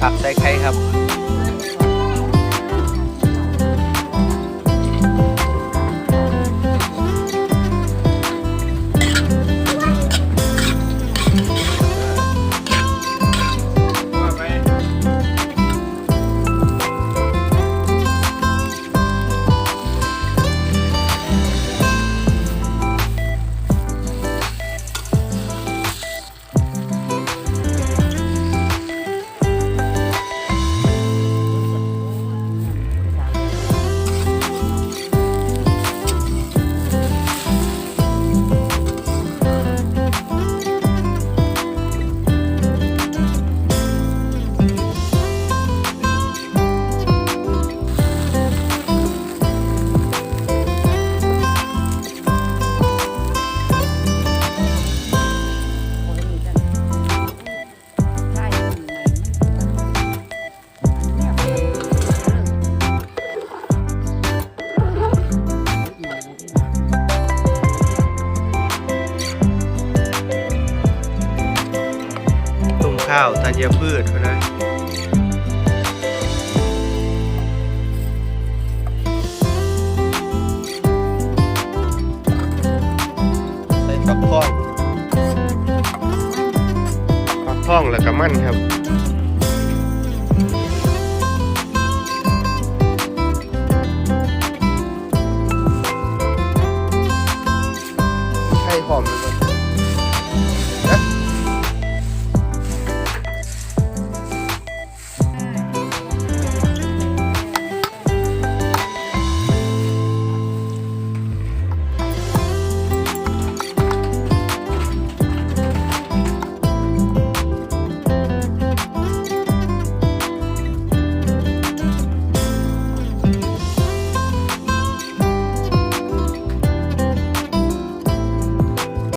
ผักใส่ไข่ครับ ข้าวธัญพืชนะใส่ฟักทองฟักทองแล้วก็มันครับใข่หอม